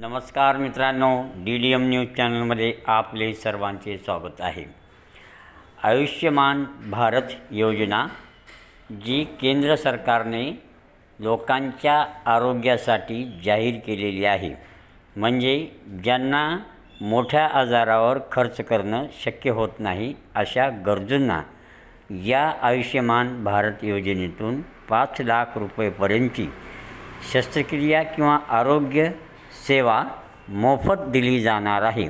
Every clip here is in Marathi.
नमस्कार मित्रांनो डी डी एम न्यूज चॅनलमध्ये आपले सर्वांचे स्वागत आहे. आयुष्यमान भारत योजना जी केंद्र सरकारने लोकांच्या आरोग्यासाठी जाहीर केलेली आहे. म्हणजे ज्यांना मोठ्या आजारावर खर्च करणं शक्य होत नाही अशा गरजूंना या आयुष्यमान भारत योजनेतून पाच लाख रुपयेपर्यंतची शस्त्रक्रिया किंवा आरोग्य सेवा मोफत दिली जाणार आहे.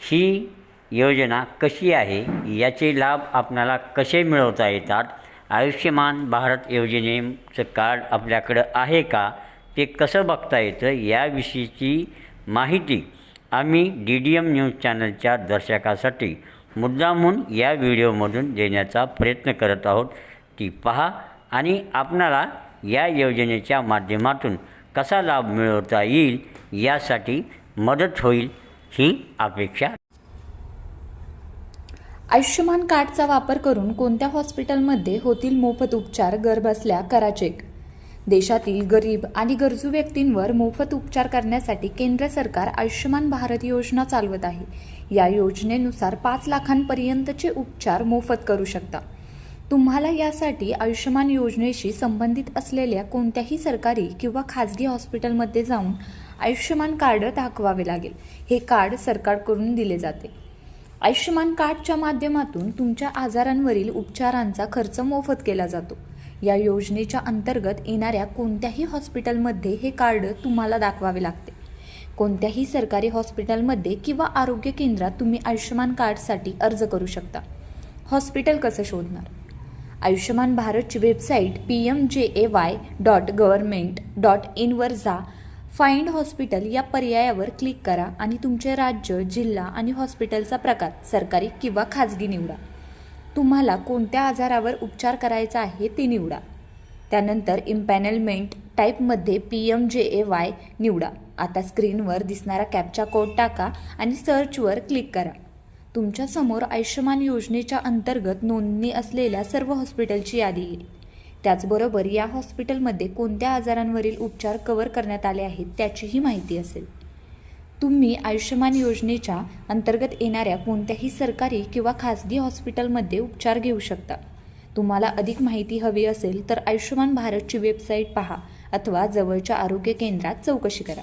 ही योजना कशी आहे? याचे लाभ आपणाला कसे मिळवता येतात? आयुष्यमान भारत योजनेचं कार्ड आपल्याकडं आहे का? ते कसं बघता येतं? याविषयीची माहिती आम्ही डी डी एम न्यूज चॅनलच्या दर्शकासाठी मुद्दामून या व्हिडिओमधून देण्याचा प्रयत्न करत आहोत. ती पहा आणि आपणाला या योजनेच्या माध्यमातून कसा लाभ मिळवता येईल यासाठी मदत होईल ही अपेक्षा. आयुष्यमान कार्डचा वापर करून कोणत्या हॉस्पिटलमध्ये होतील मोफत उपचार घरबसल्या करा चेक देशातील गरीब आणि गरजू व्यक्तींवर मोफत उपचार करण्यासाठी केंद्र सरकार आयुष्यमान भारत योजना चालवत आहे. या योजनेनुसार पाच लाखांपर्यंतचे उपचार मोफत करू शकता. तुम्हाला यासाठी आयुष्यमान योजनेशी संबंधित असलेल्या कोणत्याही सरकारी किंवा खाजगी हॉस्पिटलमध्ये जाऊन आयुष्यमान कार्ड दाखवावे लागेल. हे कार्ड सरकारकडून दिले जाते. आयुष्यमान कार्डच्या माध्यमातून तुमच्या आजारांवरील उपचारांचा खर्च मोफत केला जातो. या योजनेच्या अंतर्गत येणाऱ्या कोणत्याही हॉस्पिटलमध्ये हे कार्ड तुम्हाला दाखवावे लागते. कोणत्याही सरकारी हॉस्पिटलमध्ये किंवा आरोग्य केंद्रात तुम्ही आयुष्यमान कार्डसाठी अर्ज करू शकता. हॉस्पिटल कसं शोधणार? Ayushman भारतची website P M J A Y dot government dot इनवर जा फाइंड हॉस्पिटल या पर्यायावर क्लिक करा आणि तुमचे राज्य जिल्हा आणि हॉस्पिटलचा प्रकार सरकारी किंवा खाजगी निवडा. तुम्हाला कोणत्या आजारावर उपचार करायचा आहे ते निवडा. त्यानंतर इम्पॅनलमेंट टाईपमध्ये P M J A Y निवडा. आता स्क्रीनवर दिसणारा कॅपचा कोड टाका आणि सर्चवर क्लिक करा. तुमच्यासमोर आयुष्यमान योजनेच्या अंतर्गत नोंदणी असलेल्या सर्व हॉस्पिटलची यादी येईल. त्याचबरोबर या हॉस्पिटलमध्ये कोणत्या आजारांवरील उपचार कव्हर करण्यात आले आहेत त्याचीही माहिती असेल. तुम्ही आयुष्यमान योजनेच्या अंतर्गत येणाऱ्या कोणत्याही सरकारी किंवा खाजगी हॉस्पिटलमध्ये उपचार घेऊ शकता. तुम्हाला अधिक माहिती हवी असेल तर आयुष्यमान भारतची वेबसाईट पहा अथवा जवळच्या आरोग्य केंद्रात चौकशी करा.